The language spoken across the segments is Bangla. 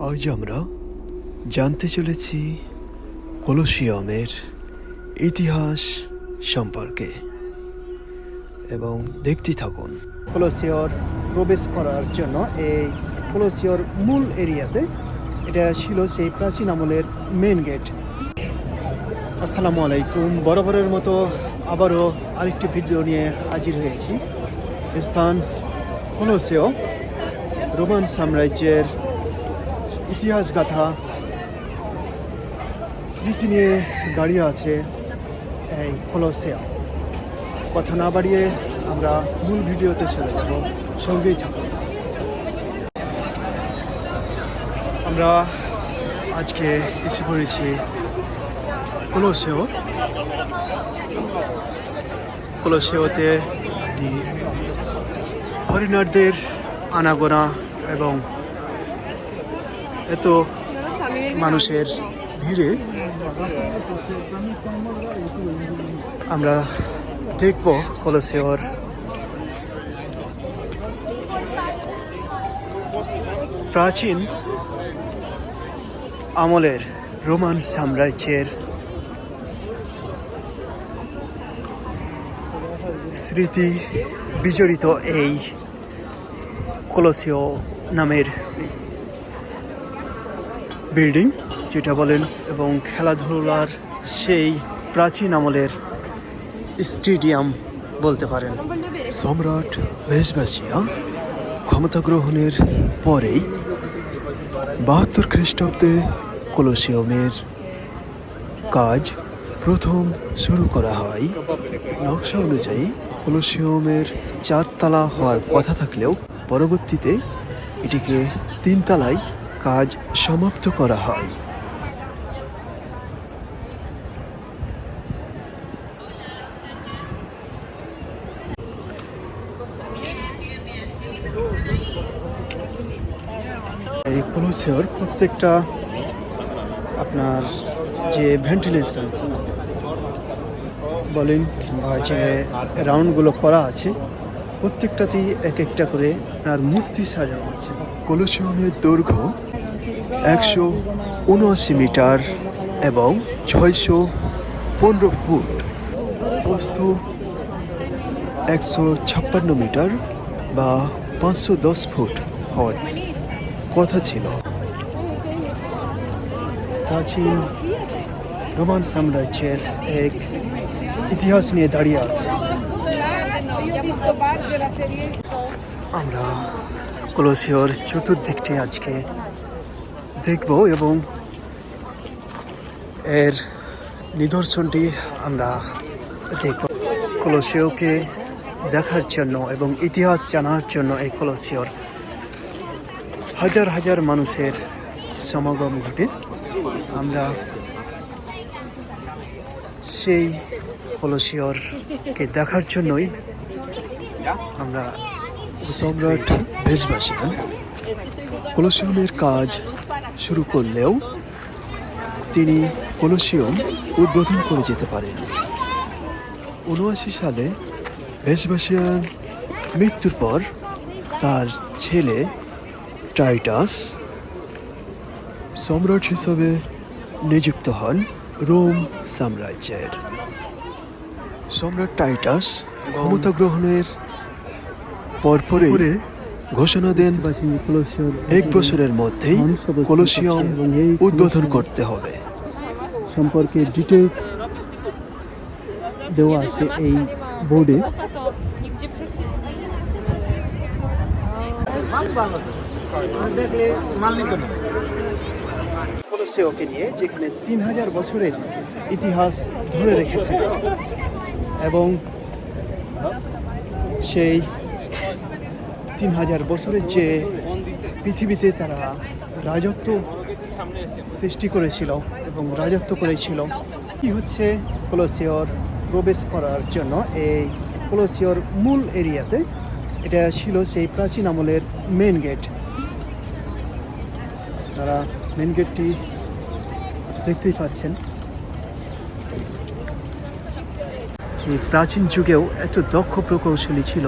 আজ আমরা জানতে চলেছি কলসিয়ামের ইতিহাস সম্পর্কে। এবং দেখতে থাকুন। কলসিয়র প্রবেশ করার জন্য এই কলসিয়র মূল এরিয়াতে এটা ছিল সেই প্রাচীন আমলের মেন গেট আসসালামু আলাইকুম। বরাবরের মতো আবারও আরেকটি ভিডিও নিয়ে হাজির হয়েছি। স্থান কলসিয় রোমান সাম্রাজ্যের ইতিহাস গাথা স্মৃতি নিয়ে দাঁড়িয়ে আছে এই কলসিয়া কথা না বাড়িয়ে আমরা মূল ভিডিওতে চলে যাব। সঙ্গেই থাকুন। আমরা আজকে এসে পড়েছি কলসেও। কলসেওতে হরিণারদের আনাগোনা এবং এত মানুষের ভিড়ে। আমরা দেখব কলসিওর। প্রাচীন আমলের রোমান সাম্রাজ্যের স্মৃতি বিজড়িত এই কলসীয় নামের বিল্ডিং, যেটা বলেন, এবং খেলাধুলার সেই প্রাচীন আমলের স্টেডিয়াম বলতে পারেন। সম্রাট ভেসবাসিয়া ক্ষমতা গ্রহণের পরেই বাহাত্তর খ্রিস্টাব্দে কলসিয়ামের কাজ প্রথম শুরু করা হয়। নকশা অনুযায়ী কলসিয়ামের চারতলা হওয়ার কথা থাকলেও পরবর্তীতে এটিকে তিনতলায় কাজ সমাপ্ত করা হয়। এই কলসিওর প্রত্যেকটা আপনার যে ভেন্টিলেশন বলেন কিংবা যে রাউন্ডগুলো করা আছে, প্রত্যেকটাতেই এক একটা করে আপনার মূর্তি সাজানো আছে। কলসিয়ামের দৈর্ঘ্য একশো উনআশি মিটার এবং ছয়শো পনেরো ফুট প্রস্থ একশো ছাপ্পান্ন মিটার বা পাঁচশো দশ ফুট হওয়ার কথা ছিল প্রাচীন রোমান সাম্রাজ্যের এক ইতিহাস নিয়ে দাঁড়িয়ে আছে. আমরা কলসিওর চতুর্দিকটি আজকে দেখব এবং এর নিদর্শনটি আমরা দেখব। কলসিওকে দেখার জন্য এবং ইতিহাস জানার জন্য এই কলসিওর হাজার হাজার মানুষের সমাগম ঘটে। আমরা সেই কলসিওরকে দেখার জন্যই আমরা সম্রাট ভেসবাসিয়ান কলসিয়ামের কাজ শুরু করলেও তিনি কলসিয়াম উদ্বোধন করে যেতে পারেন। উনআশি সালে ভেসবাসিয়ান মৃত্যুর পর তার ছেলে টাইটাস সম্রাট হিসাবে নিযুক্ত হন রোম সাম্রাজ্যের। সম্রাট টাইটাস ক্ষমতা গ্রহণের পরপরে পরে ঘোষণা দেন এক বছরের মধ্যেই কলসিয়াম উদ্বোধন করতে হবে। সম্পর্কে ডিটেলস দেওয়া আছে এই বোর্ডে কলসিওকে নিয়ে যেখানে তিন হাজার বছরের ইতিহাস ধরে রেখেছে এবং সেই তিন হাজার বছরের যে পৃথিবীতে তারা রাজত্ব সৃষ্টি করেছিল এবং রাজত্ব করেছিল, কি হচ্ছে? কলসিওর প্রবেশ করার জন্য এই কলসিওর মূল এরিয়াতে এটা ছিল সেই প্রাচীন আমলের মেন গেট তারা মেন গেটটি দেখতেই পাচ্ছেন। সেই প্রাচীন যুগেও এত দক্ষ প্রকৌশলী ছিল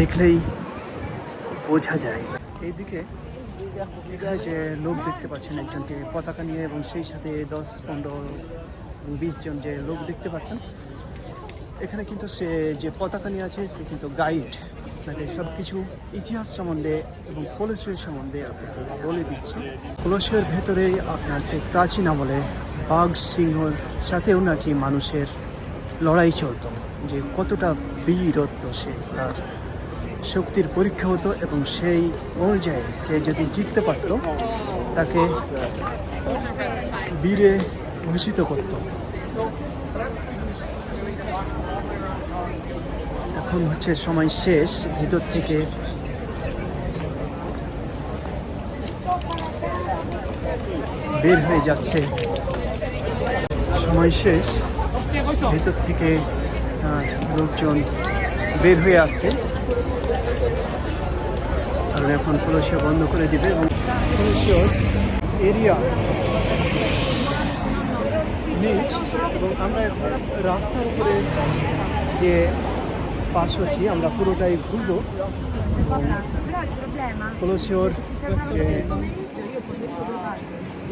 দেখলেই বোঝা যায়। এইদিকে যে লোক দেখতে পাচ্ছেন একজনকে পতাকা নিয়ে এবং সেই সাথে দশ, পনেরো বিশ জন যে লোক দেখতে পাচ্ছেন, এখানে কিন্তু সে যে পতাকা নিয়ে আছে, সে কিন্তু গাইড। আপনাকে সব কিছু ইতিহাস সম্বন্ধে এবং কলসীয় সম্বন্ধে আপনাকে বলে দিচ্ছে। কলসীয় ভেতরেই আপনার সেই প্রাচীন আমলে বাঘ, সিংহর সাথেও নাকি মানুষের লড়াই চলতো, যে কতটা বীরত্ব সে তার শক্তির পরীক্ষা হতো এবং সেই অনুযায়ী সে যদি জিততে পারতো, তাকে বীরে ভূষিত করতো। এখন হচ্ছে সময় শেষ, ভিতর থেকে বের হয়ে যাচ্ছে। সময় শেষ, ভিতর থেকে লোকজন বের হয়ে আসছে। কারণ এখন কলসিও বন্ধ করে দিবে এবং এরিয়া, নিচ এবং আমরা এখন রাস্তার উপরে যে পাশ হচ্ছি, আমরা পুরোটাই ঘুরবো কলসিওর যে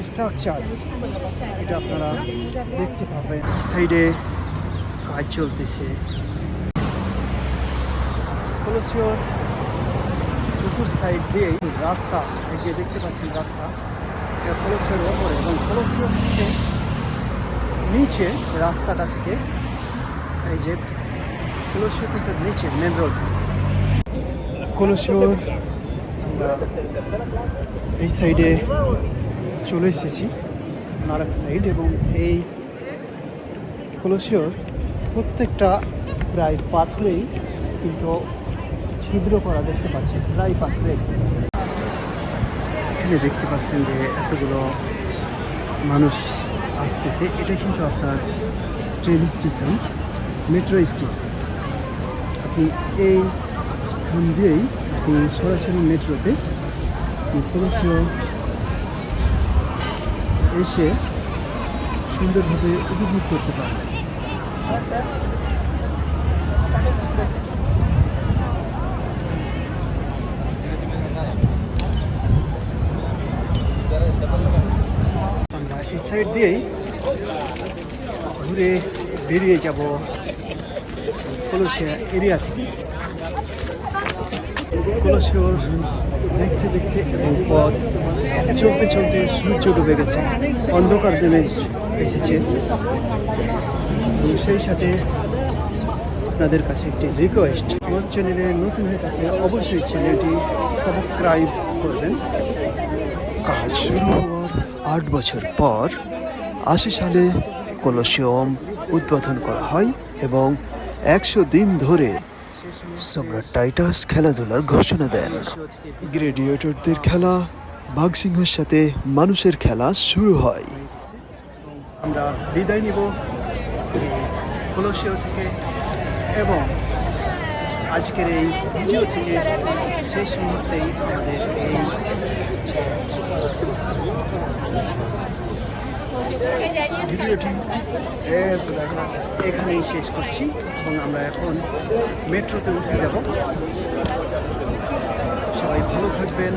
স্ট্রাকচার alle 5 di sera. এটা আপনারা দেখতে পাবেন সাইডে কাজ চলতেছে কলসিওর চতুর সাইড দিয়ে রাস্তা, এই যে দেখতে পাচ্ছেন রাস্তা, এটা কলসিওর ওপরে এবং কলসিওর হচ্ছে নিচে রাস্তাটা থেকে এই যে কলসিওর কিন্তু নিচে মেন রোড আমরা এই সাইডে চলে এসেছি আর এক সাইড এবং এই কলসিওর প্রত্যেকটা প্রায় পাথরেই কিন্তু ছিদ্র করা দেখতে পাচ্ছি, প্রায় পাথরে এখানে দেখতে পাচ্ছেন যে এতগুলো মানুষ আসতেছে। এটা কিন্তু আপনার ট্রেন স্টেশন, মেট্রো স্টেশন। আপনি এই খান দিয়েই আপনি সরাসরি মেট্রোতে আপনি এসে সুন্দরভাবে উপভোগ করতে পারেন আমরা এই সাইড দিয়েই ঘুরে বেরিয়ে যাব কলসিয়া এরিয়া থেকে। কলসিওর দেখতে দেখতে এবং পথ চলতে চলতে সূর্য ডুবে গেছে, অন্ধকার নেমে এসেছে। সেই সাথে আপনাদের কাছে একটি রিকোয়েস্ট আমার চ্যানেলে নতুন হয়ে থাকলে অবশ্যই চ্যানেলটি সাবস্ক্রাইব করবেন। কাজ। শুরু হওয়ার আট বছর পর আশি সালে কলসিয়াম উদ্বোধন করা হয় এবং একশো দিন ধরে সম্রাট টাইটাস খেলাধুলার ঘোষণা দেন। গ্রেডিয়েটরদের খেলা, বাঘসিংহের সাথে মানুষের খেলা শুরু হয়। আমরা বিদায় নিব কলসিও থেকে এবং আজকের এই ভিডিও থেকে শেষ মুহূর্তেই আমাদের এই ভিডিওটি এখানেই শেষ করছি। এবং আমরা এখন মেট্রোতে উঠে যাব। সবাই ভালো থাকবেন,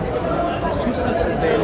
সুস্থ থাকবেন।